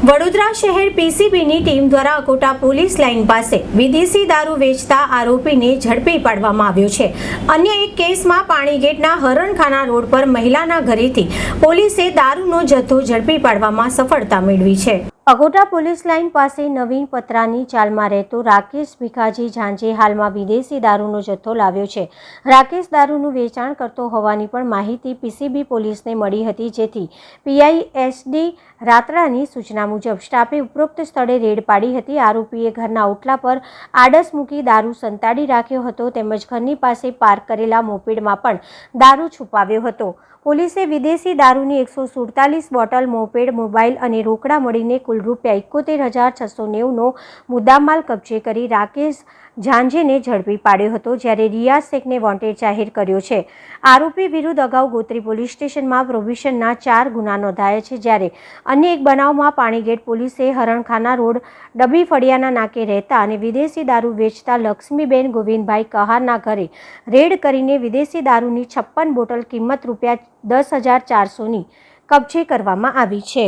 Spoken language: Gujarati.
વડોદરા શહેર પીસીબીની ટીમ દ્વારા અકોટા પોલીસ લાઇન પાસે વિદેશી દારૂ વેચતા આરોપીને ઝડપી પાડવામાં આવ્યો છે. અન્ય એક કેસમાં પાણીગેટના હરણખાના રોડ પર મહિલાના ઘરેથી પોલીસે દારૂનો જથ્થો ઝડપી પાડવામાં સફળતા મેળવી છે. અગોટા પોલીસ લાઇન પાસે નવીન પત્રાની ચાલમાં રહેતો રાકેશ ભીખાજી ઝાંઝે હાલમાં વિદેશી દારૂનો જથ્થો લાવ્યો છે. રાકેશ દારૂનું વેચાણ કરતો હોવાની પણ માહિતી પીસીબી પોલીસને મળી હતી, જેથી પીઆઈ એસડી રાત્રાની સૂચના મુજબ સ્ટાફે ઉપરોક્ત સ્થળે રેડ પાડી હતી. આરોપીએ ઘરના ઓટલા પર આડસ મૂકી દારૂ સંતાડી રાખ્યો હતો, તેમજ ઘરની પાસે પાર્ક કરેલા મોપેડમાં પણ દારૂ છુપાવ્યો હતો. પોલીસે વિદેશી દારૂની એકસો સુડતાલીસ બોટલ, મોપેડ, મોબાઈલ અને રોકડા મળીને કુલ રૂપિયા એકોતેર હજાર છસો નેવુંનો મુદ્દામાલ કબજે કરી રાકેશ ઝાંઝેને ઝડપી પાડ્યો હતો જ્યારે રિયાઝ શેખને વોન્ટેડ જાહેર કર્યો છે. આરોપી વિરુદ્ધ અગાઉ ગોત્રી પોલીસ સ્ટેશનમાં પ્રોવિશનના ચાર ગુના નોંધાયા છે જ્યારે અન્ય એક બનાવમાં પાણીગેટ પોલીસે હરણખાના રોડ ડબી ફળિયાના નાકે રહેતા અને વિદેશી દારૂ વેચતા લક્ષ્મીબેન ગોવિંદભાઈ કહારના ઘરે રેડ કરીને વિદેશી દારૂની છપ્પન બોટલ કિંમત રૂપિયા દસ હજાર ચારસોની કબજે કરવામાં આવી છે.